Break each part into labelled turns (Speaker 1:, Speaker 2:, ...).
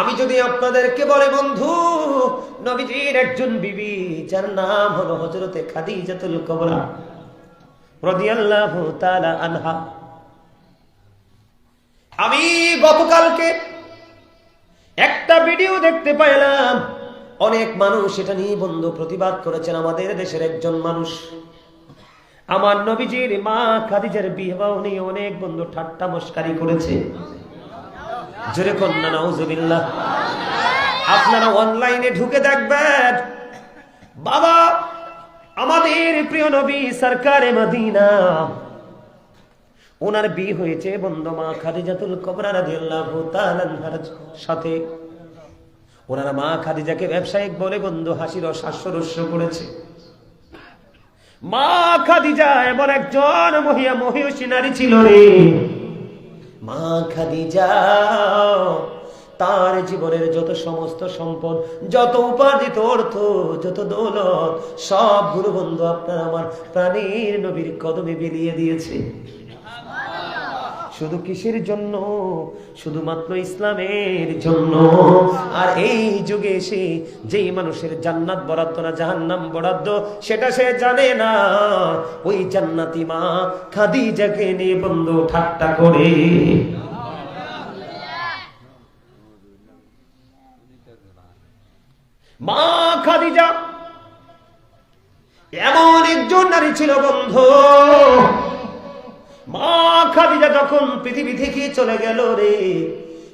Speaker 1: আমি যদি আপনাদেরকে বলে, বন্ধু, নবীজির একজন বিবি, যার নাম হলো হজরতে খাদিজাতুল কবরা আনহা, আমি গতকালকে একটা ভিডিও দেখতে পাইলাম। অনেক মানুষ এটা নিয়ে বন্ধু প্রতিবাদ করেছেন, আমাদের দেশের একজন মানুষ। আমার নবীজির মা খাদিজার বিবাহ নিয়ে অনেক বন্ধু ঠাট্টা মস্কারি করেছে। আপনারা অনলাইনে ঢুকে দেখবেন, বাবা, আমাদের প্রিয় নবী সরকারে মদিনা। ওনার বিয়ে হয়েছে বন্ধু মা খাদিজাতুল কবরা সাথে। ওনার মা খাদিজাকে ব্যবসায়িক বলে বন্ধু হাসির হাস্যরস্য করেছে। মা খাদিজা এমন একজন মহিয়া মহিষী নারী ছিল রে। মা যাও তার জীবনের যত সমস্ত সম্পদ, যত উপার্জিত অর্থ, যত দৌলত, সব গুরুবন্ধু আপনার আমার প্রাণীর নবীর কদমে বিলিয়ে দিয়েছে। শুধু কিসের জন্য? শুধুমাত্র ইসলামের জন্য। আর এই যুগে এসে যেই মানুষের জান্নাত বরাদ্দ না জাহান্নাম বরাদ্দ, সেটা সে জানে না। ওই জান্নাতি মা খাদিজাকে নিয়ে বন্ধু ঠাট্টা করে। মা খাদিজা, এমন একজন নারী ছিল বন্ধু। মা খাদিজা যখন পৃথিবী থেকে চলে গেল রে,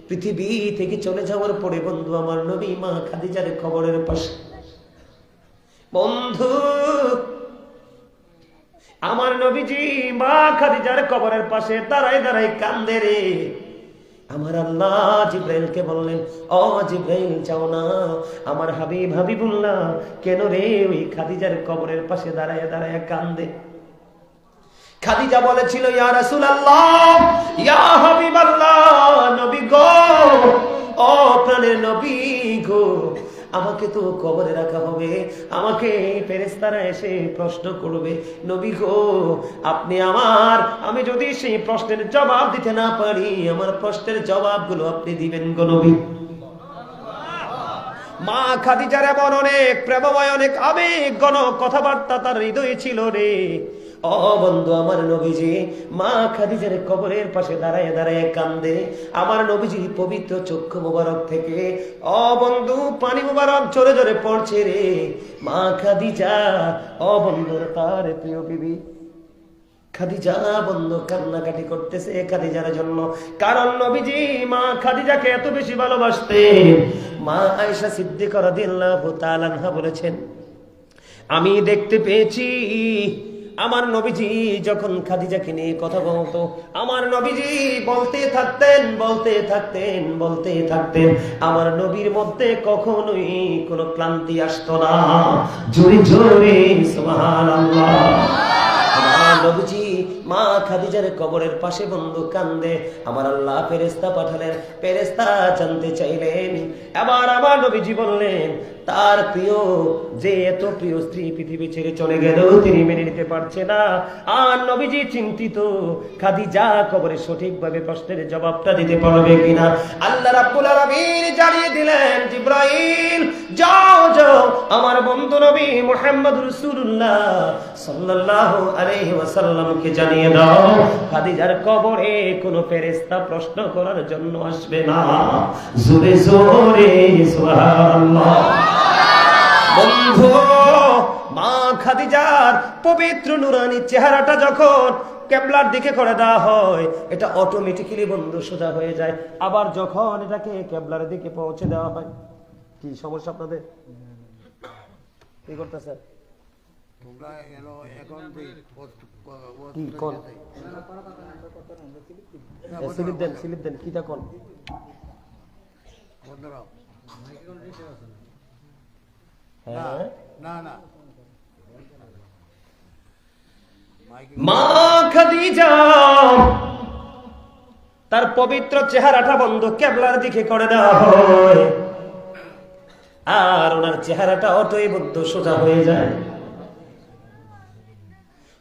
Speaker 1: পৃথিবী থেকে চলে যাওয়ার পরে বন্ধু আমার নবী মা খাদিজার খবরের পাশে। বন্ধু, আমার নবীজি মা খাদিজার কবরের পাশে দাঁড়াই দাঁড়াই কান্দে রে। আমার আল্লাহ জিব্রাইলকে বললেন ও জিব্রাইল, যাও না। আমার হাবিব হাবিবুল্লাহ, কেন রে ওই খাদিজার কবরের পাশে দাঁড়ায় দাঁড়ায় কান্দে? খাদিজা বলেছিল, ইয়া রাসূলুল্লাহ, ইয়া হাবিবাল্লাহ, নবী গো, ও প্রাণের নবী গো, আমাকে তো কবরে রাখা হবে। আমাকে ফেরেস্তারা এসে প্রশ্ন করবে, নবী গো, আপনি আমার, আমি যদি সেই প্রশ্নের জবাব দিতে না পারি, আমার প্রশ্নের জবাবগুলো আপনি দিবেন গো নবী। মা খাদিজার এমন অনেক প্রেমময়, অনেক আবেগ গণ কথাবার্তা তার হৃদয়ে ছিল রে। ও বন্ধু, আমার নবীজি, মা খাদিজার কবরের পাশে দাঁড়ায় দাঁড়ায় কান্দে। আমার নবীজি পবিত্র চক্ষু মুবারক থেকে, ও বন্ধু, পানি মুবারক জোরে জোরে পড়ছে রে। মা খাদিজা, ও বন্ধুর তার প্রিয় বিবি। খাদিজা বন্ধ কান্নাকাটি করতেছে খাদিজার জন্য। কারণ নবীজি, মা খাদিজাকে এত বেশি ভালোবাসতেন। মা আয়েশা সিদ্দিক রাদিয়াল্লাহু তাআলা বলেছেন, আমি দেখতে পেয়েছি আমার নবীজি যখন খাদিজাকে নিয়ে কথা বলতো, আমার নবীজি বলতে থাকতেন বলতে থাকতেন বলতে থাকতেন, আমার নবীর মধ্যে কখনোই কোনো ক্লান্তি আসতো না। জোরে জোরে আমার নবীজি মা খাদিজার কবরের পাশে বন্ধু কান্দে, আমার আল্লাহ ফেরেস্তা পাঠালেন ফেরেস্তা জানতে চাইলেন। এবার আমার নবীজি বললেন তার প্রিয়, যে এত প্রিয় স্ত্রী পৃথিবী ছেড়ে চলে গেল তিনি মেনে নিতে পারছে না। আর নবীজি চিন্তিত, খাদিজা কবরে সঠিকভাবে প্রশ্নের জবাবটা দিতে পারবে কিনা? আল্লাহ রাব্বুল আলামিন জানিয়ে দিলেন, জিব্রাইল, যাও যাও, আমার বন্ধু নবী মুহাম্মদ রাসূলুল্লাহ সাল্লাল্লাহু আলাইহি ওয়াসাল্লামকে জানিয়ে দাও, খাদিজার কবরে কোনো ফেরেশতা প্রশ্ন করার জন্য আসবে না। জোরে জোরে, সুবহানাল্লাহ। বন্ধু মা খাদিজার পবিত্র নুরানি চেহারাটা যখন কেবলার দিকে করে দেওয়া হয় এটা অটোমেটিক্যালি বন্ধু সোজা হয়ে যায়। আবার যখন এটাকে কেবলার দিকে পৌঁছে দেওয়া হয় কি সমস্যা আপনাদের? কি করতেছে? স্লিপ দেন স্লিপ দেন কিটা
Speaker 2: না না
Speaker 1: মা খাদিজা তার পবিত্র চেহারাটা বন্ধ কেবলার দিকে করে দেওয়া হয়। আর ওনার চেহারাটা অটোই বদ্ধ সোজা হয়ে যায়।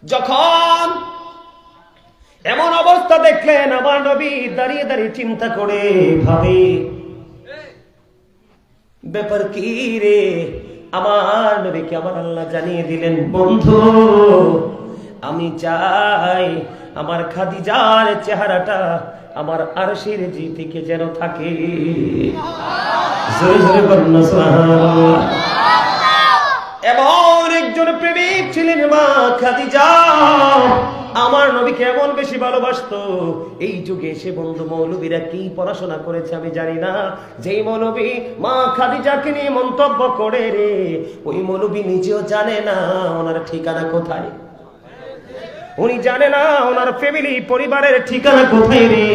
Speaker 1: যখন এমন অবস্থা দেখলেন আমার নবী দাঁড়িয়ে দাঁড়িয়ে চিন্তা করে ভাবে ব্যাপার কি রে? আমার নবীকে আমার আল্লাহ জানিয়ে দিলেন, বন্ধু, আমি চাই আমার খাদিজার চেহারাটা আমার আরশের জি থেকে যেন থাকে। এমন একজন প্রেমিক ছিলেন মা খাদিজা আমার নবী কেমন বেশি ভালোবাসতো? এই যুগে এসে বন্ধু মৌলবীরা কি পড়াশোনা করেছে আমি জানি না। যেই মৌলবী মা খাদি যাকে নিয়ে মন্তব্য করে রে, ওই মৌলবী নিজেও জানে না ওনার ঠিকানা কোথায়। উনি জানে না ওনার ফ্যামিলি পরিবারের ঠিকানা কোথায় রে।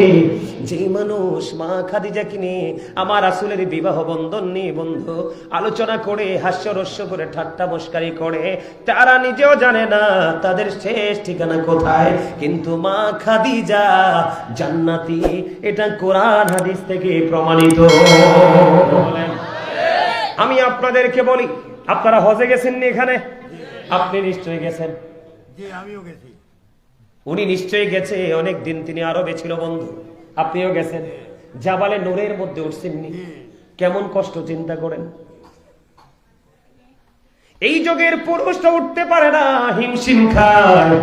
Speaker 1: যেই মানুষ মা খাদিজাকে নিয়ে আমার আসলের বিবাহ বন্ধন নিয়ে বন্ধু আলোচনা করে হাস্যরস্য করে ঠাট্টা মস্কারি করে তারা নিজেও জানে না তাদের শেষ ঠিকানা কোথায়। কিন্তু মা খাদিজা জান্নাতি এটা কোরআন হাদিস থেকে প্রমাণিত। আমি আপনাদেরকে বলি আপনারা হজে গেছেন নি এখানে? আপনি নিশ্চয়ই গেছেন।
Speaker 2: আমিও গেছি।
Speaker 1: উনি নিশ্চয়ই গেছে অনেক দিন তিনি আরবে ছিল বন্ধু। আপনিও গেছেন। জাবালে নূরের মধ্যে উঠছেননি কেমন কষ্ট চিন্তা করেন। এই যুগের পুরুষটা উঠতে পারে না হিমশিম খায়।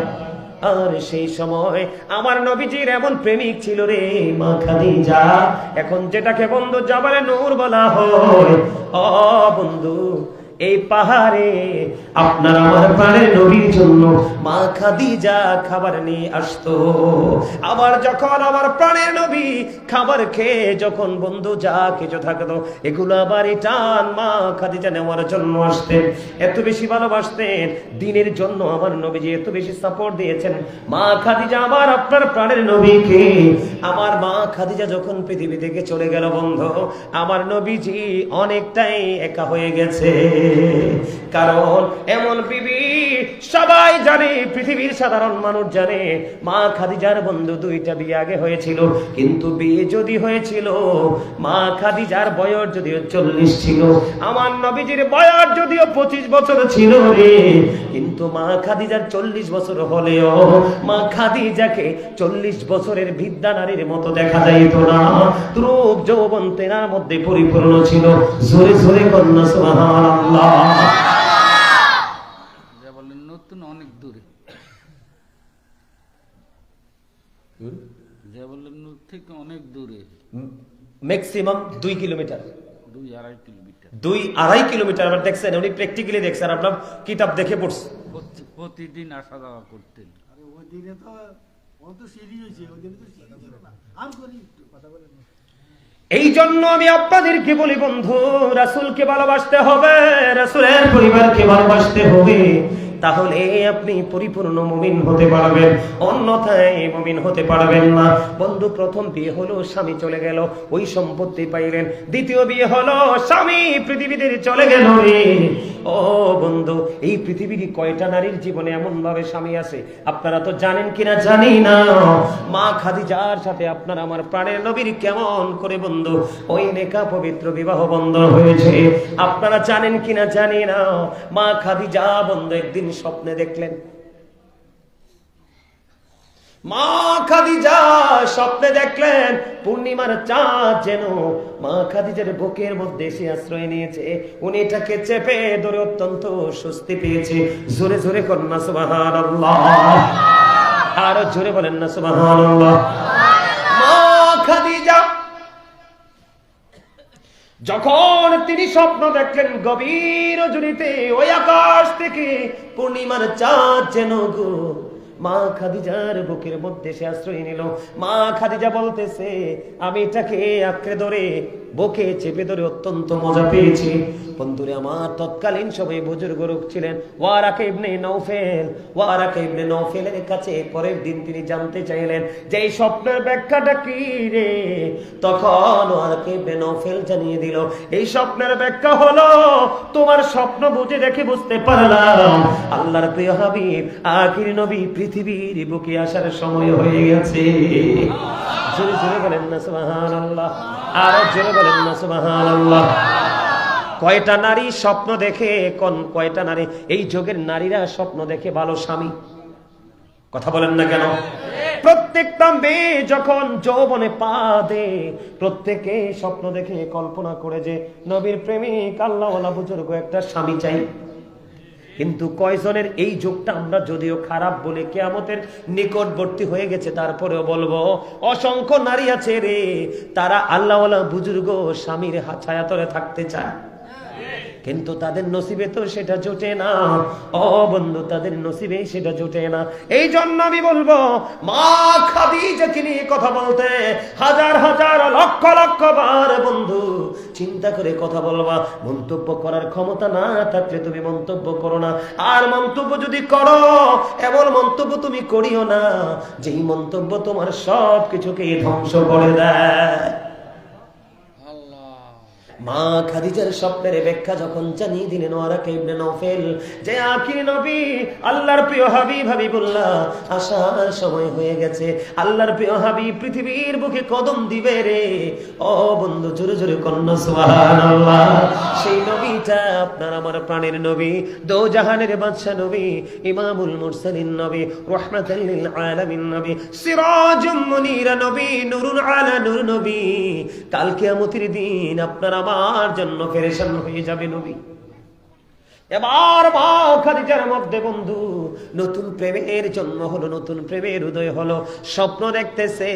Speaker 1: আর সেই সময় আমার নবীজির এমন প্রেমিক ছিল রে মা খাদিজা। এখন যেটাকে বন্ধু জাবালে নূর বলা হয়। ও বন্ধু এই পাহাড়ে আপনার আমার প্রাণের নবীর জন্য মা খাদিজা খাবার নিয়ে আসতো। আবার যখন আমার প্রাণের নবী খাবার খেয়ে যখন বন্ধু যা কিছু থাকতো, এগুলো আবার টান মা খাদিজা নেওয়ার জন্য আসতেন। এত বেশি ভালোবাসতেন। দিনের জন্য আমার নবীজি এত বেশি সাপোর্ট দিয়েছেন। মা খাদিজা আমার আপনার প্রাণের নবীকে, আমার মা খাদিজা যখন পৃথিবী থেকে চলে গেল বন্ধু, আমার নবীজি অনেকটাই একা হয়ে গেছে। কারণ এমন বিবি সবাই জানে, পৃথিবীর সাধারণ মানুষ জানে, মা খাদিজার বন্ধু দুইটা বিয়ে আগে হয়েছিল। কিন্তু বিয়ে যদি হয়েছিল, মা খাদিজার বয়স যদিও চল্লিশ ছিল, আমার নবীজির বয়স যদিও পঁচিশ বছর ছিল রে। কিন্তু মা খাদিজার চল্লিশ বছর হলেও, মা খাদিজাকে চল্লিশ বছরের বিদ্যা নারীর মতো দেখা যাইত না। রূপ যৌবন তেনার মধ্যে পরিপূর্ণ ছিল। জোরে জোরে কন্যা, সুবহানাল্লাহ।
Speaker 3: যা বললেন নতুন অনেক দূরে যা বললেন নূর থেকে অনেক দূরে।
Speaker 1: ম্যাক্সিমাম দুই কিলোমিটার।
Speaker 3: দুই আড়াই কিলোমিটার।
Speaker 1: দুই আড়াই কিলোমিটার আবার দেখছেন উনি প্র্যাকটিক্যালি দেখছেন আপনার কিতাব দেখে পড়ছে।
Speaker 3: প্রতিদিন আসা যাওয়া করতেন।
Speaker 2: আরে ওই দিনে তো।
Speaker 1: এই জন্য আমি আপনাদেরকে বলি বন্ধু রাসূলকে ভালোবাসতে হবে রাসূলের পরিবারকে ভালোবাসতে হবে। তাহলে আপনি পরিপূর্ণ মুমিন হতে পারবেন, অন্যথায় মুমিন হতে পারবেন না। বন্ধু, প্রথম বিয়ে হলো, স্বামী চলে গেল, ওই সম্পত্তি পাইলেন। দ্বিতীয় বিয়ে হলো, স্বামী পৃথিবীতে চলে গেল ও বন্ধু, এই পৃথিবীর কয়টা নারীর জীবনে এমন ভাবে স্বামী আছে? আপনারা তো জানেন কিনা? জানি না। মা খাদিজার সাথে আপনার আমার প্রাণের নবীর কেমন করে বন্ধু? ওই নেকা পবিত্র বিবাহ বন্ধ হয়েছে। আপনারা জানেন কিনা? জানি না। মা খাদিজা বন্ধু একদিন স্বপ্নে দেখলেন। মা খাদিজা স্বপ্নে দেখলেন, পূর্ণিমার চাঁদ যেন মা খাদিজার বুকের মধ্যে এসে আশ্রয় নিয়েছে। উনি এটাকে চেপে ধরে অত্যন্ত স্বস্তি পেয়েছে। জোরে জোরে কন্যা সুবহানাল্লাহ। আরও জোরে বলেন না, সুবহানাল্লাহ মা খাদিজা যখন তিনি স্বপ্ন দেখলেন গভীর জুড়িতে ওই আকাশ থেকে পূর্ণিমার চাঁদ যেন গো, মা খাদিজার বুকের মধ্যে সে আশ্রয় নিল। মা খাদিজা বলতেছে, আমি এটাকে আঁকড়ে ধরে, বকে চেপে ধরে অত্যন্ত মজা পেয়েছি। বন্ধুরে, আমার তৎকালীন সবাই বুজুর্গ লোক ছিলেন। ওয়ারাকে ইবনে নৌফেল ওয়ারাকে ইবনে নৌফেলের কাছে পরের দিন তিনি জানতে চাইলেন যে, এই স্বপ্নের ব্যাখ্যাটা কি রে? তখন ওয়ারাকে ইবনে নৌফেল জানিয়ে দিল, এই স্বপ্নের ব্যাখ্যা হলো, তোমার স্বপ্ন বুঝে দেখে বুঝতে পারলাম। আল্লাহর প্রিয় হাবিব আখির নবী পৃথিবীর বুকে আসার সময় হয়ে গেছে। জোরে জোরে বলেন না, সুবহানাল্লাহ। আরও জোরে বলেন না, সুবহানাল্লাহ। কয়টা নারী স্বপ্ন দেখে, কোন কয়টা নারী? এই যুগের নারীরা স্বপ্ন দেখে ভালো স্বামী। কথা বলেন না কেন? প্রত্যেকটা মেয়ে যখন যৌবনে পা দে, প্রত্যেকে স্বপ্ন দেখে কল্পনা করে যে, নবীর প্রেমিক, আল্লাহওয়ালা বুজুর্গ একটা স্বামী চাই। কিন্তু কয়জনের এই যুগটা আমরা যদিও খারাপ বলে কেয়ামতের নিকটবর্তী হয়ে গেছে, তারপরেও বলব, অসংখ্য নারী আছে রে, তারা আল্লাহওয়ালা বুজুর্গ স্বামীর ছায়াতলে থাকতে চায়। কিন্তু তাদের নসিবে তো সেটা জোটে না। ও বন্ধু, তাদের নসিবে সেটা জোটে না। এই জন্য আমি বলব, মা খাদিজাকে নিয়ে কথা বলতে, হাজার হাজার, লক্ষ লক্ষ বার বন্ধু, চিন্তা করে কথা বলবা। মন্তব্য করার ক্ষমতা না থাকলে তুমি মন্তব্য করো না। আর মন্তব্য যদি করো, এমন মন্তব্য তুমি করিও না, যেই মন্তব্য তোমার সব কিছুকে ধ্বংস করে দেয়। মা খাদিজার স্বপ্নের ব্যাখ্যা যখন জানিয়ে দিলেন, ওয়ারাকা ইবনে নওফেল, যে আখির নবী আল্লাহর প্রিয় হাবিব হাবিবুল্লাহ, আসার সময় হয়ে গেছে। আল্লাহর প্রিয় হাবিব পৃথিবীর বুকে কদম দিবে রে। ও বন্ধু, জোরে জোরে কন্যা, সুবহানাল্লাহ। সেই নবীটা আপনার আমার প্রাণের নবী দো বাদশা নবী, ইমামুল মুরসালিন নবী, রাহমাতাল লিল আলামিন নবী, সিরাজুম মুনিরা নবী, নূরুল আলা নূর নবী। কাল কিয়ামতের দিন আপনার আমার জন্য ফেরেশান হয়ে যাবে নবী। এবার মা খাদিজার মধ্যে বন্ধু, নতুন প্রেমের জন্ম হলো, নতুন প্রেমের উদয় হলো। স্বপ্ন দেখতেছে,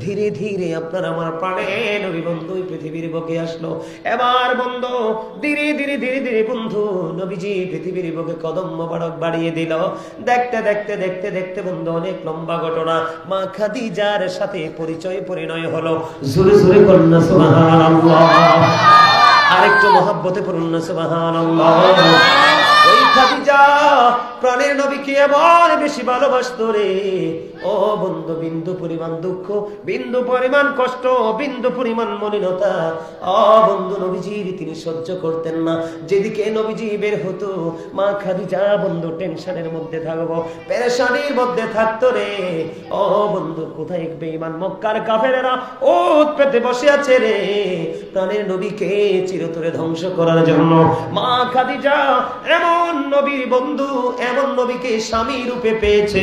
Speaker 1: ধীরে ধীরে আপনার আমার প্রাণে নবী বন্ধু পৃথিবীর বুকে আসলো। এবার বন্ধু, ধীরে ধীরে ধীরে ধীরে বন্ধু, নবীজি পৃথিবীর বুকে কদম মোবারক বাড়িয়ে দিল। দেখতে দেখতে দেখতে দেখতে বন্ধু, অনেক লম্বা ঘটনা। মা খাদিজার সাথে পরিচয় পরিণয় হলো। জোরে জোরে কন্যা, সুবহানাল্লাহ। আরেকটু মহাব্বতে সুবহানাল্লাহ। ওই খাদিজা, প্রাণের নবীকে এমন বেশি ভালোবাসতো রে? ও বন্ধু, বিন্দু পরিমাণ দুঃখ, বিন্দু পরিমাণ কষ্ট, বিন্দু পরিমাণ মলিনতা। ও বন্ধু নবীজির তিনি সহ্য করতেন না। যেদিকে নবীজি বের হতো, মা খাদিজা, বন্ধু, টেনশনের মধ্যে থাকব, পেরেশানির মধ্যে থাকতো রে। ও বন্ধু, কোথায় বেঈমান মক্কার কাফেরেরা ওত পেতে বসে আছে রে? প্রাণের নবীকে চিরতরে ধ্বংস করার জন্য মা খাদিজা এমন নবীর বন্ধু, এমন নবীকে স্বামী রূপে পেয়েছে।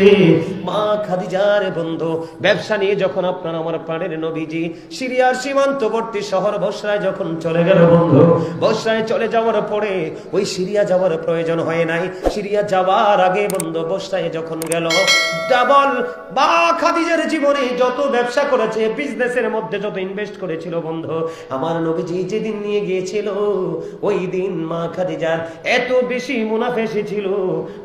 Speaker 1: মা খাদিজার বন্ধু, ব্যবসা নিয়ে যখন আপনার আমার প্রাণের নবীজি সিরিয়ার সীমান্তবর্তী শহর বসরায় যখন চলে গেল বন্ধু, বসরায় চলে যাওয়ার পরে ওই সিরিয়া যাওয়ার প্রয়োজন হয় নাই। সিরিয়া যাওয়ার আগে বন্ধু, বসরায় যখন গেল, ডাবল বা খাদিজার জীবনে যত ব্যবসা করেছে, বিজনেসের মধ্যে যত ইনভেস্ট করেছিল বন্ধু, আমার নবীজি যেদিন নিয়ে গিয়েছিল, ওই দিন মা খাদিজার এত বেশি মুনাফা এসেছিল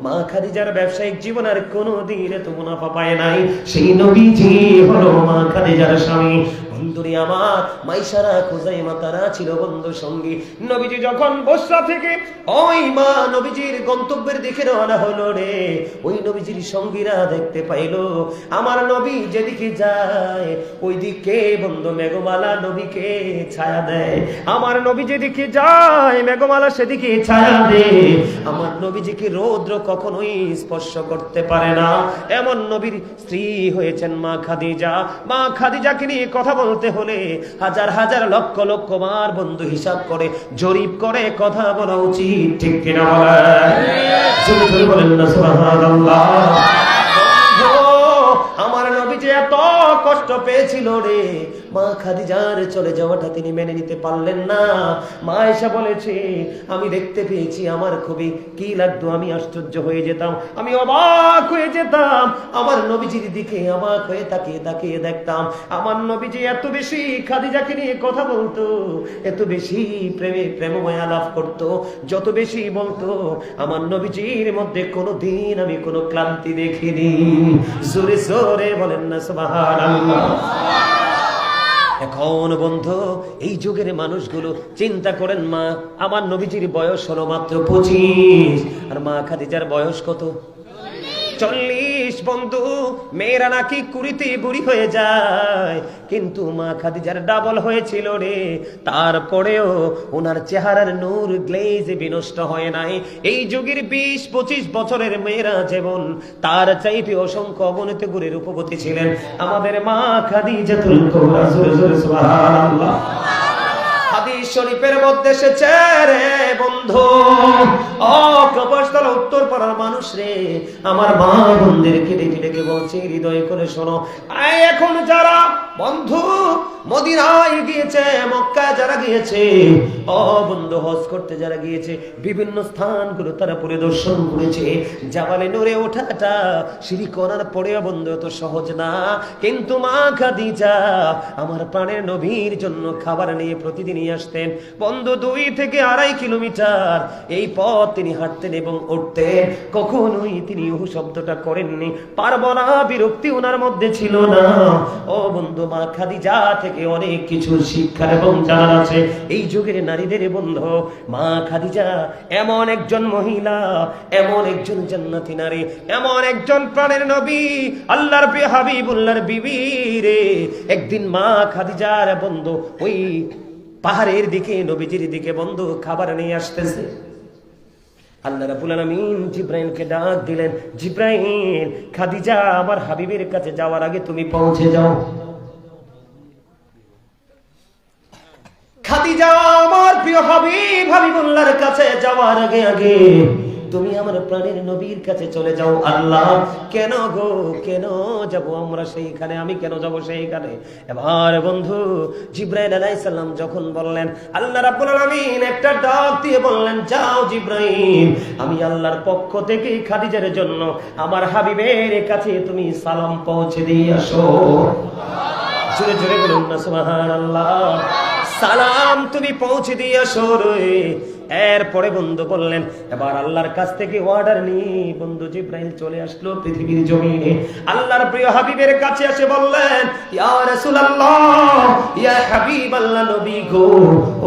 Speaker 1: মা খাদিজার ব্যবসায়িক জীবন আর কোনো দিন এত মুনাফা পায় নাই। সেই নবীজি হলো মা খাদিজার স্বামী। বন্ধুরি আমার মাইসারা খুজাই মাতারা ছিল বন্ধু সঙ্গী। নবীজি যখন থেকে, ওই মা, নবীজির গন্তব্যের দিকে রওনা হলো রে। ওই নবীজির সঙ্গীরা দেখতে পাইলো, আমার নবী যেদিকে যায় ওই দিকে বন্ধু মেঘমালা নবীকে ছায়া দেয়। আমার নবী যেদিকে যায়, মেঘমালা সেদিকে ছায়া দেয় আমার নবীজিকে রৌদ্র কখনোই স্পর্শ করতে পারে না। এমন নবীর স্ত্রী হয়েছেন মা খাদিজা। মা খাদিজাকে নিয়ে কথা বলতে হলে হাজার হাজার লক্ষ লক্ষ বার বন্ধু হিসাব করে, জরিপ করে কথা বলা উচিত, ঠিক কিনা বলেন না আমার নবী যে এত কষ্ট পেয়েছিল রে মা খাদিজার চলে যাওয়াটা তিনি মেনে নিতে পারলেন না। মা এসে বলেছে, আমি দেখতে পেয়েছি, আমার খুবই কি লাগতো, আমি আশ্চর্য হয়ে যেতাম, আমি অবাক হয়ে যেতাম, আমার নবীজির দিকে অবাক হয়ে তাকিয়ে তাকিয়ে দেখতাম। আমার নবীজি এত বেশি খাদিজাকে নিয়ে কথা বলতো, এত বেশি প্রেমে প্রেমময় আলাপ করতো, যত বেশি বলতো, আমার নবীজির মধ্যে কোনো দিন আমি কোনো ক্লান্তি দেখিনি। জোরে জোরে বলেন না, সুবহানাল্লাহ। এখন বন্ধু, এই যুগের মানুষগুলো চিন্তা করেন মা, আমার নবীজির বয়স হলো মাত্র পঁচিশ, আর মা খাদিজার বয়স কত? চল্লিশ বন্ধু, মেয়েরা নাকি কুড়িতে বুড়ি হয়ে যায়। কিন্তু মা খাদিজার ডাবল হয়েছিল রে। তারপরেও ওনার চেহারার নূর গ্লেজে বিনষ্ট হয় নাই। এই যুগের বিশ, পঁচিশ বছরের মেয়েরা যেমন, তার চাইতে অসংখ্য অবনীত গুরের উপপতি ছিলেন। আমাদের মা খাদিজাতুল কুবরা সুবহানাল্লাহ। শরীফের মধ্যে এসেছে রে বন্ধু। ও কবরস্থল উত্তর পাড়ার মানুষ রে, আমার মা বন্ধুদেরকে ডেকে ডেকে বলছে, হৃদয় করে শোনো। এখন যারা, বন্ধু, মদিনায় গিয়েছে যারা গিয়েছে, ও বন্ধু, হজ করতে যারা গিয়েছে, বিভিন্ন তারা পরিদর্শন করেছে। জাবালে নড়ে ওঠাটা, সিঁড়ি করার পরেও বন্ধু, এত সহজ না। কিন্তু মা খাদিজা, আমার প্রাণের নবীর জন্য খাবার নিয়ে প্রতিদিনই আসতেন। বন্ধু, দুই থেকে আড়াই কিলোমিটার। এই পথ তিনি হাঁটতেন এবং উঠতেন। কখনোই তিনি উহু শব্দটা করেননি। পারব না, বিরক্তি ওনার মধ্যে ছিল না। ও বন্ধু, মা খাদিজা থেকে অনেক কিছু শিক্ষার এবং জানার আছে। এই যুগের নারীদের বন্ধু, মা খাদিজা, এমন একজন মহিলা, এমন একজন জান্নাতি নারী, এমন একজন প্রাণের নবী, আল্লাহর হাবিবুল্লাহর বিবি রে। একদিন মা খাদিজার বন্ধু ওই পাহাড়ের দিকে, নবীজির দিকে বন্ধু খাবার নিয়ে আসতেছে। আল্লাহ রাব্বুল আলামিন ডাক দিলেন, জিব্রাইল, খাদিজা আমার হাবিবের কাছে যাওয়ার আগে তুমি পৌঁছে যাও। খাদিজা আমার প্রিয় হাবিব হাবিবুল্লাহর কাছে যাওয়ার আগে আগে তুমি আমার প্রাণের নবীর কাছে চলে যাও, আল্লাহ। কেন গো? কেন যাব আমরা সেইখানে? আমি কেন যাব সেইখানে? এবার বন্ধু, জিব্রাইল আলাইহিস সালাম যখন বললেন, আল্লাহ রাব্বুল আলামিন একটা ডাক দিয়ে বললেন, যাও জিব্রাইল, আমি আল্লাহর পক্ষ থেকে খাদিজার জন্য আমার হাবিবের কাছে তুমি সালাম পৌঁছে দিয়ে আসো। জোরে জোরে বলুন না, সুবহানাল্লাহ। সালাম তুমি পৌঁছে দিয়ে আসো রে। এরপরে বন্ধু বললেন, এবার আল্লাহর কাছ থেকে অর্ডার নিয়ে বন্ধু জিব্রাইল চলে আসলো পৃথিবীর জমিনে। আল্লাহর প্রিয় হাবিবের কাছে এসে বললেন, ইয়া রাসূলুল্লাহ, ইয়া হাবিব আল্লাহ নবী গো,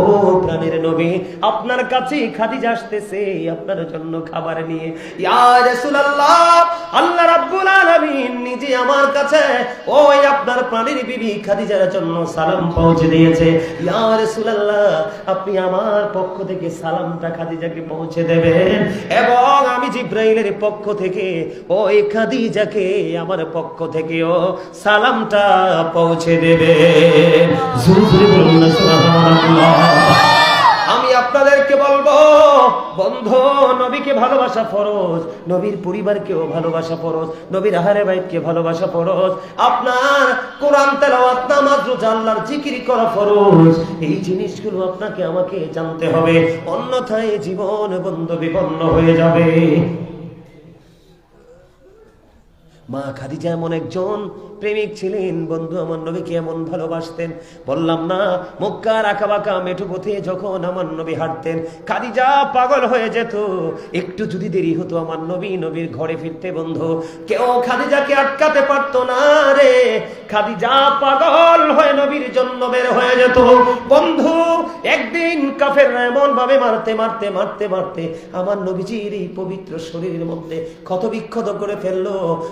Speaker 1: ও প্রাণের নবী, আপনার কাছে খাদিজা আসতেছে, আপনার জন্য খাবার নিয়ে। ইয়া রাসূলুল্লাহ, আল্লাহ রাব্বুল আলামিন নিজে আমার কাছে, ওই আপনার প্রাণের বিবি খাদিজার জন্য সালাম পৌঁছে দিয়েছে। ইয়া রাসূলুল্লাহ, আপনি আমার পক্ষ থেকে সালামটা খাদিজাকে পৌঁছে দেবেন। এবং আমি জিব্রাইলের পক্ষ থেকে, ওই খাদিজাকে আমার পক্ষ থেকেও সালামটা পৌঁছে দেবে সুবহানাল্লাহ। বন্ধু, নবীকে ভালোবাসা ফরজ, নবীর পরিবারকেও ভালোবাসা ফরজ, নবীর আহারে ভালোবাসা ফরজ, আপনার কোরআন জিকির করা ফরজ। এই জিনিসগুলো আপনাকে, আমাকে জানতে হবে, অন্যথায় জীবন বন্ধ বিপন্ন হয়ে যাবে। মা খাদিজা এমন একজন প্রেমিক ছিলেন, বন্ধু আমার নবীকে এমন ভালোবাসতেন। বললাম, না মক্কার আঁকা বাঁকা মেঠু পথে যখন আমার নবী হাঁটতেন, খাদিজা পাগল হয়ে যেত। একটু যদি দেরি হতো আমার নবী নবীর ঘরে ফিরতে, বন্ধু। কেউ খাদিজাকে আটকাতে পারতো না রে। খাদিজা পাগল হয়ে নবীর জন্য বের হয়ে যেত। বন্ধু, একদিন কাফের এমন ভাবে মারতে মারতে মারতে মারতে আমার নবীজির এই পবিত্র শরীরের মধ্যে ক্ষত বিক্ষত করে ফেলল।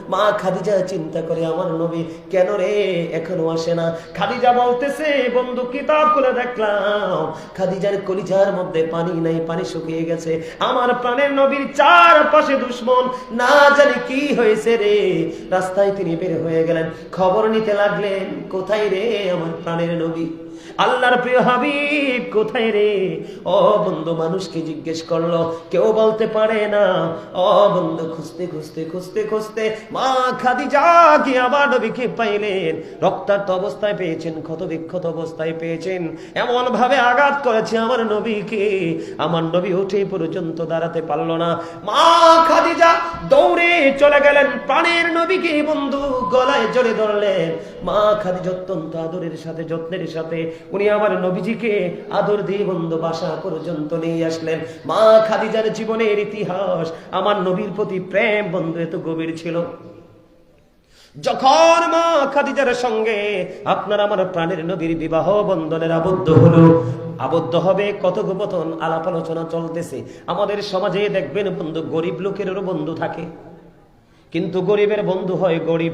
Speaker 1: মা খাদিজা চিন্তা করে, আমার নবী কেন রে এখনও আসে না? খাদিজা বলতেছে, বন্ধু, কিতাব করে দেখলাম, খাদিজার কলিজার মধ্যে পানি নাই, পানি শুকিয়ে গেছে। আমার প্রাণের নবীর চার পাশে দুশ্মন, না জানি কি হয়েছে রে। রাস্তায় তিনি বের হয়ে গেলেন। খবর নিতে লাগলেন, কোথায় রে আমার প্রাণের নবী? আল্লাহর প্রিয় হাবিব কোথায় রে? ও বন্ধু মানুষকে জিজ্ঞেস করল, কেউ বলতে পারে না। ও বন্ধু খুঁজতে খুঁজতে খুঁজতে খুঁজতে মা খাদিজা কি আবার নবীকে পাইলেন? রক্তাক্ত অবস্থায় পেয়েছেন ক্ষত বিক্ষত অবস্থায় পেয়েছেন। এমন ভাবে আঘাত করেছে আমার নবীকে। আমার নবী উঠে পর্যন্ত দাঁড়াতে পারল না। মা খাদিজা দৌড়ে চলে গেলেন, প্রাণের নবীকে বন্ধু গলায় জড়ে ধরলেন। মা খাদিজা অত্যন্ত আদরের সাথে, যত্নের সাথে উনি আমার নবীজিকে আদর দিয়ে বন্ধু বাসা পর্যন্ত নিয়ে আসলেন। মা খাদিজার জীবনের ইতিহাস, আমার নবীর প্রতি প্রেম বন্ধু এত গভীর ছিল। যখন মা খাদিজার সঙ্গে আপনার আমার প্রাণের নবীর বিবাহ বন্ধনের আবদ্ধ হলো, আবদ্ধ হবে কথোপকথন আলাপ আলোচনা চলতেছে। আমাদের সমাজে দেখবেন বন্ধু গরিব লোকেরও বন্ধু থাকে। কিন্তু গরিবের বন্ধু হয় গরিব।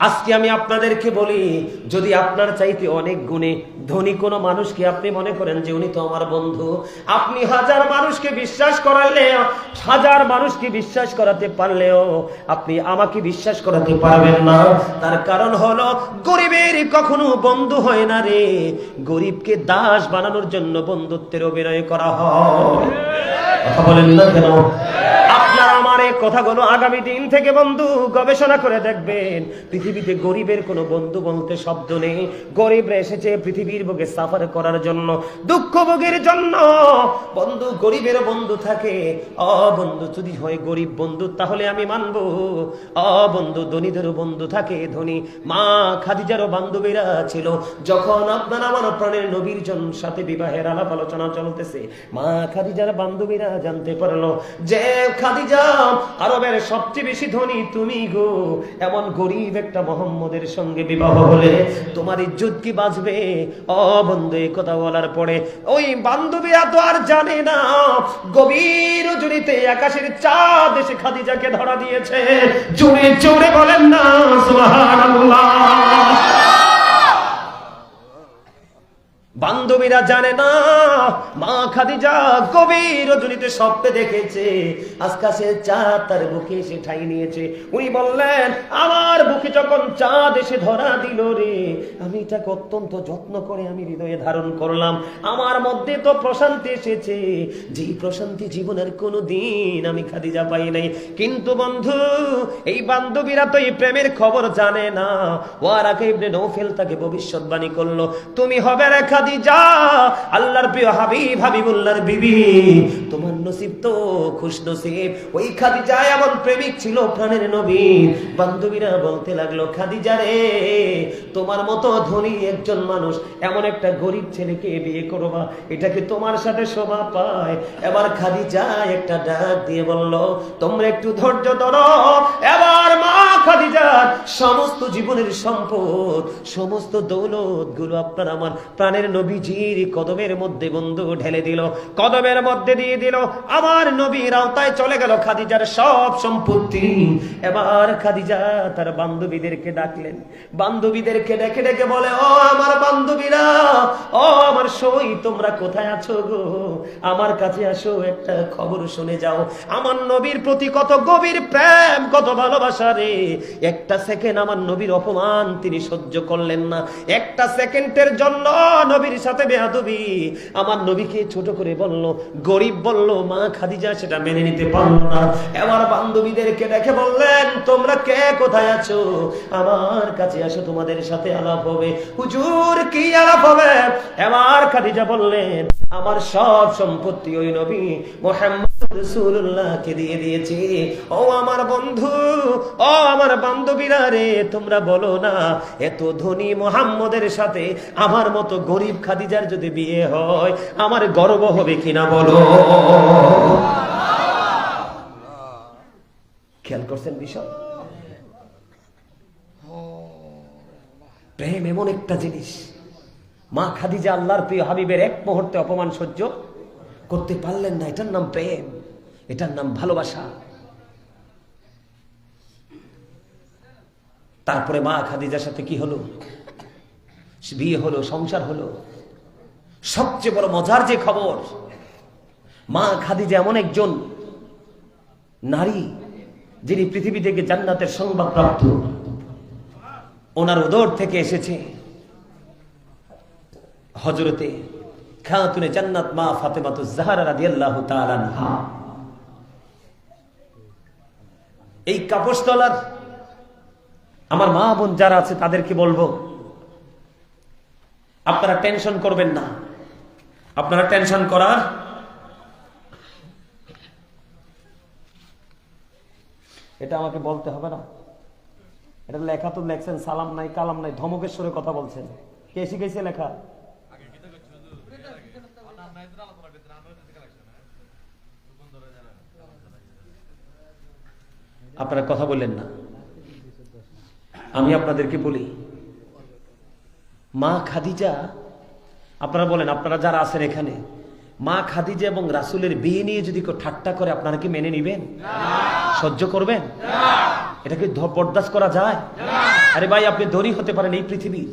Speaker 1: আজকে আমি আপনাদেরকে বলি, যদি আপনার চাইতে অনেক গুণে ধনী কোনো মানুষকে আপনি মনে করেন যে উনি তো আমার বন্ধু, আপনি হাজার মানুষকে বিশ্বাস করালে হাজার মানুষকে বিশ্বাস করাতে পারলেও আপনি আমাকে বিশ্বাস করাতে পারবেন না। তার কারণ হলো, গরিবের কখনো বন্ধু হয় না রে। গরিবকে দাস বানানোর জন্য বন্ধুত্বের অভিনয় করা হয়। কথা বলেন না কেন? কথাগুলো আগামী দিন থেকে বন্ধু গবেষণা করে দেখবেন। পৃথিবীতে গরিবের কোনো বন্ধু বলতে শব্দ নেই। গরিবরা এসেছে পৃথিবীর বুকে সাফার করার জন্য, দুঃখ ভোগের জন্য। বন্ধু গরিবের বন্ধু থাকে। অ বন্ধু, যদি হয় গরিব বন্ধু, তাহলে আমি মানবো। অ বন্ধু, ধনীদেরও বন্ধু থাকে, ধনী। মা খাদিজারও বান্ধবীরা ছিল। যখন আপনার আমার প্রাণের নবীর জন সাথে বিবাহের আলাপ আলোচনা চলতেছে, মা খাদিজার বান্ধবীরা জানতে পারল যে খাদিজা আরবের সবচেয়ে বেশি ধনী তুমি গো। এমন গরিব একটা মোহাম্মদের সঙ্গে বিবাহ হলে তোমার ইজ্জত কি বাঁচবে? অ বন্ধু এই কথা বলার পরে ওই বান্ধবীরা তো আর জানে না। গভীর জুড়িতে আকাশের চাঁদ এসে খাদিজাকে ধরা দিয়েছে। জোরে জোরে বলেন না, সুবহানাল্লাহ। বান্ধবীরা জানে না, মা খাদিজা গভীর রজনীতে স্বপ্নে দেখেছে। আজকাশে চাঁদ তার বুকে এসে ঠাই নিয়েছে। উনি বললেন, আমার বুকে যখন চাঁদ এসে ধরা দিল রে, আমি এটাকে অত্যন্ত যত্ন করে আমি হৃদয়ে ধারণ করলাম। আমার মধ্যে তো প্রশান্তি এসেছে। যে প্রশান্তি জীবনের কোনো দিন আমি খাদিজা পাই নাই। কিন্তু বন্ধু, এই বান্ধবীরা তো এই প্রেমের খবর জানে না। ওয়ারাকে ইবনে নৌফেল তাকে ভবিষ্যৎবাণী করল। তুমি হবে রে খাদিজা, আল্লাহর প্রিয় হাবিব, হাবিবুল্লাহর বিবি, তোমার নসিব তো খুশ নসিব। ওই খাদিজা এমন প্রেমিক ছিল প্রাণের নবী। বান্ধবীরা বলতে লাগল, খাদিজা রে, তোমার মতো ধনী একজন মানুষ, এমন একটা গরিব ছেলেকে বিয়ে করবা এটা কি তোমার সাথে শোভা পায়? এবার খাদিজা একটা ডাক দিয়ে বলল, তোমরা একটু ধৈর্য ধরো। এবার মা সমস্ত জীবনের সম্পদ, সমস্ত দৌলতগুলো আপনার আমার প্রাণের নবীজির কদমের মধ্যে বন্ধু ঢেলে দিল, কদমের মধ্যে দিয়ে দিল, আমার নবীর আওতায় চলে গেল খাদিজার সব সম্পত্তি। এবার খাদিজা তার বান্ধবীদেরকে ডাকলেন, বান্ধবীদেরকে ডেকে ডেকে বলে, ও আমার বান্ধবীরা, ও আমার সই, তোমরা কোথায় আছো গো? আমার কাছে আসো, একটা খবর শুনে যাও। আমার নবীর প্রতি কত গভীর প্রেম, কত ভালোবাসা রে। একটা সেকেন্ড আমার নবীর অপমান তিনি সহ্য করলেন না। একটা সেকেন্ডের জন্য নবীর সাথে বেয়াদবি। আমার নবীকে ছোট করে বলল, গরিব বলল, মা খাদিজা সেটা মেনে নিতে পারল না। এবার বান্ধবীদেরকে দেখে বললেন, তোমরা কে? কোথায় আছো? আমার কাছে আসো, তোমাদের সাথে আলাপ হবে। হুজুর, কি আলাপ হবে? আমার খাদিজা বললেন, আমার সব সম্পত্তি ওই নবী মোহাম্মদ আমার ধনী মোহাম্মদের সাথে মতো গরিব খাদিজার যদি বিয়ে হয়, আমার গর্ব হবে কিনা বলো? খেয়াল করছেন বিষয়? প্রেম এমন একটা জিনিস। মা খাদিজা আল্লাহর প্রিয় হাবিবের এক মুহূর্তে অপমান সহ্য করতে পারলেন না, এটার নাম প্রেম, এটার নাম ভালোবাসা। তারপরে মা খাদিজার সাথে কি হলো? বিয়ে হলো, সংসার হলো। সবচেয়ে বড় মজার যে খবর, মা খাদিজা এমন একজন নারী যিনি পৃথিবী থেকে জান্নাতের সংবাদ প্রাপ্ত। ওনার উদর থেকে এসেছে হজরতে খাতুনে জান্নাত মা ফাতেমাতু রাদিয়াল্লাহু তাআলা আনহা। এই কাপড়তলার আমার মা বোন যারা আছে তাদেরকে বলব, আপনারা টেনশন করবেন না। আপনারা টেনশন করার এটা আমাকে বলতে হবে না। এটা লেখা তো লেখছেন, সালাম নাই, কালাম নাই ধমকেশ্বরে কথা বলছেন। কে শিখেছে লেখা? আপনারা কথা বললেন না। আমি আপনাদেরকে বলি, মা খাদিজা, আপনারা বলেন, আপনারা যারা আছেন এখানে, মা খাদিজা এবং রাসুলের বিয়ে নিয়ে যদি কেউ ঠাট্টা করে, আপনারা কি মেনে নিবেন? সহ্য করবেন? এটা কি বরদাস্ত করা যায়? আরে ভাই, আপনি ধনী হতে পারেন এই পৃথিবীর,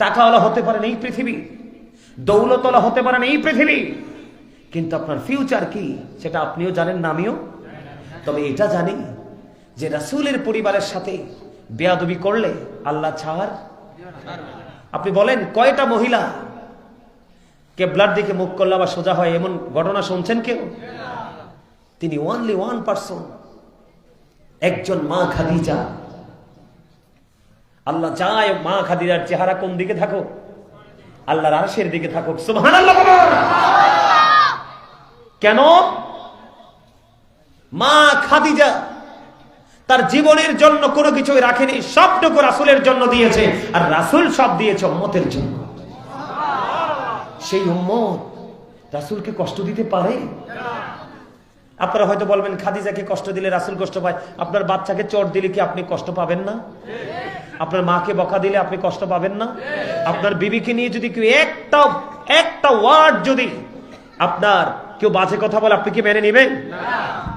Speaker 1: টাকাওয়ালা হতে পারেন এই পৃথিবীর, দৌলতওয়ালা হতে পারেন এই পৃথিবী কিন্তু আপনার ফিউচার কি? সেটা আপনিও জানেন না, আমিও তবে এটা জানি যে রাসূলের পরিবারের সাথে বেয়াদবি করলে আল্লাহ ছাড়? আপনি বলেন, কয়টা মহিলা কেবলার দিকে মুখ করলে আবার সোজা হয়? এমন ঘটনা শুনছেন কেউ? তিনি ওনলি ওয়ান পার্সন একজন মা খাদিজা। আল্লাহ চায় মা খাদিজার চেহারা কোন দিকে থাকো আল্লাহর আরশের দিকে থাকো সুবহানাল্লাহ। কেন? মা খাদিজা তার জীবনের জন্য কোনো কিছুই রাখেনি, সবটুকু রাসুলের জন্য দিয়েছে, আর রাসূল সব দিয়েছে উম্মতের জন্য। সেই উম্মত রাসূলকে কষ্ট দিতে পারে? আপনারা হয়তো বলবেন, খাদিজাকে কষ্ট দিলে রাসূল কষ্ট পায়। আপনার বাচ্চাকে চোট দিলে কি আপনি কষ্ট পাবেন না? আপনার মাকে বকা দিলে আপনি কষ্ট পাবেন না? আপনার বিবিকে নিয়ে যদি কেউ একটা একটা ওয়ার্ড যদি আপনার কেউ বাজে কথা বলে আপনি কি মেনে নেবেন?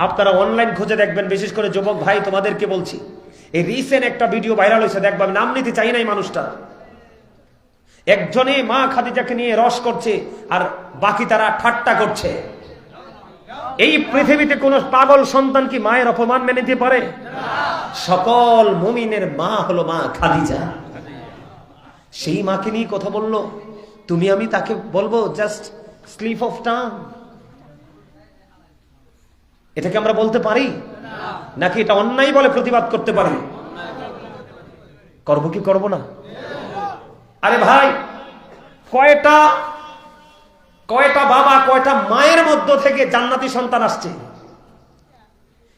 Speaker 1: আপনারা অনলাইন খুঁজে দেখবেন বিশেষ করে যুবক ভাই তোমাদেরকে বলছি। এই রিসেন্ট একটা ভিডিও ভাইরাল হয়েছে দেখবা নাম নিতে চাই না এই মানুষটা। একজনে মা খাদিজাকে নিয়ে রস করছে আর বাকি তারা ঠাট্টা করছে। এই পৃথিবীতে কোন পাগল সন্তান কি মায়ের অপমান মেনে নিতে পারে? সকল মুমিনের মা হলো মা খাদিজা। সেই মাকে নিয়ে কথা বলল তুমি আমি তাকে বলব জাস্ট স্লিপ অফ টাং এটাকে আমরা বলতে পারি? নাকি এটা অন্যায় বলে প্রতিবাদ করতে পারি? করব কি করব না? আরে ভাই, কয়টা কয়টা বাবা, কয়টা মায়ের মধ্য থেকে জান্নাতি সন্তান আসছে?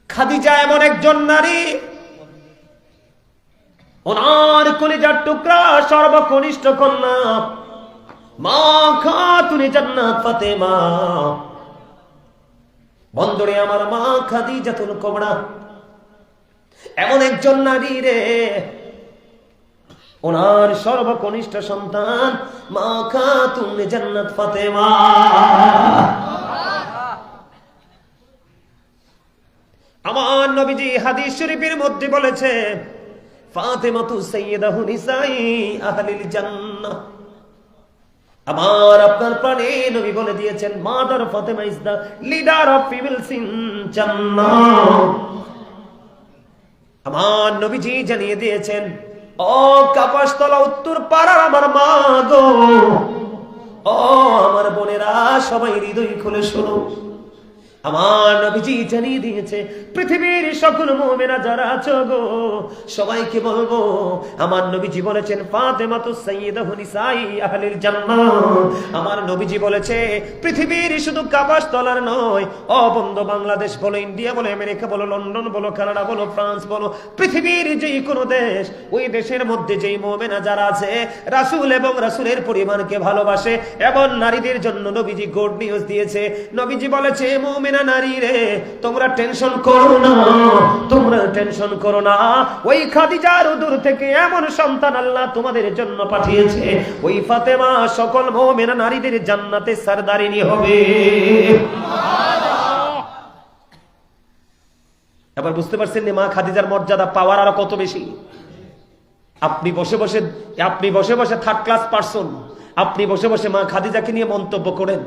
Speaker 1: খাদিজা এমন একজন নারী, ওনার কলিজার টুকরা সর্বকনিষ্ঠ কন্যা। মা খা খাতুনি জান্নাত ফাতেমা। বন্দরে আমার মা খাদিজাতুল কোবরা। এমন একজন নারী রে, ওনার সর্বকনিষ্ঠ সন্তান মা খাতুন জান্নাত ফাতেমা। আমার নবীজি হাদিস শরীফের মধ্যে বলেছে ফাতেমা তু সাইয়্যিদাহু নিসাই আহলিল জান্নাহ। আমার আপনার প্রাণে নবী বলে দিয়েছেন, mother Fatima is the leader of people sin জান্নাহ আমার নবীজি জানিয়ে দিয়েছেন, ও কাপাসতলা উত্তর পাড়ার আমার মা গো। ও আমার বোনেরা, সবাই হৃদয় খুলে শোনো। আমার নবীজি জানিয়ে দিয়েছে, পৃথিবীর সকল মোমেনা যারা আছো গো, সবাইকে বলব, আমার নবীজি বলেছেন ফাতেমা তো আহলিল আমার নবীজি বলেছে, পৃথিবীর শুধু কাবাস তলার নয় বাংলাদেশ বলো, ইন্ডিয়া বলো, আমেরিকা বলো, লন্ডন বলো, কানাডা বলো, ফ্রান্স বলো, পৃথিবীর যেই কোনো দেশ, ওই দেশের মধ্যে যেই মোমেনা যারা আছে, রাসূল এবং রাসূলের পরিবারকে ভালোবাসে এবং নারীদের জন্য নবীজি গুড নিউজ দিয়েছে। নবীজি বলেছে মোমেনা নারী রে, তোমরা টেনশন করো না, তোমরা টেনশন করো না। ওই খাদিজার দূর থেকে এমন সন্তান আল্লাহ তোমাদের জন্য পাঠিয়েছে। ওই ফাতেমা সকল মোমেনা নারীদের জান্নাতে সরদারিনী হবে। এবার বুঝতে পারছেন মা খাদিজার মর্যাদা পাওয়ার আরও কত বেশি? আপনি বসে বসে, আপনি বসে বসে থার্ড ক্লাস পার্সন আপনি বসে বসে মা খাদিজাকে নিয়ে মন্তব্য করেন।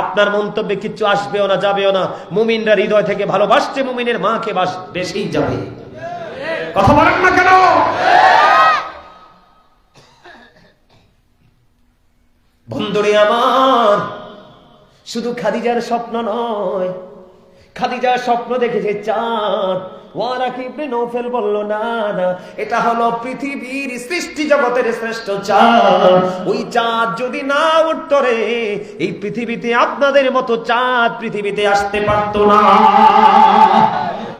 Speaker 1: আপনার মন্তব্যে কিচ্ছু আসবেও না, যাবেও না। মুমিনরা হৃদয় থেকে ভালোবাসছে, মুমিনের মাকে বাস বেশি যাবে। কথা বলেন না কেন? বন্ধুরে আমার, শুধু খাদিজার স্বপ্ন নয় খাদিজা স্বপ্ন দেখেছে, চাঁদ। ওয়ারাক ইবনে নৌফেল বলল, না না, এটা হলো পৃথিবীর সৃষ্টি জগতের শ্রেষ্ঠ চাঁদ। ওই চাঁদ যদি না উঠত রে, এই পৃথিবীতে আপনাদের মতো চাঁদ পৃথিবীতে আসতে পারতো না।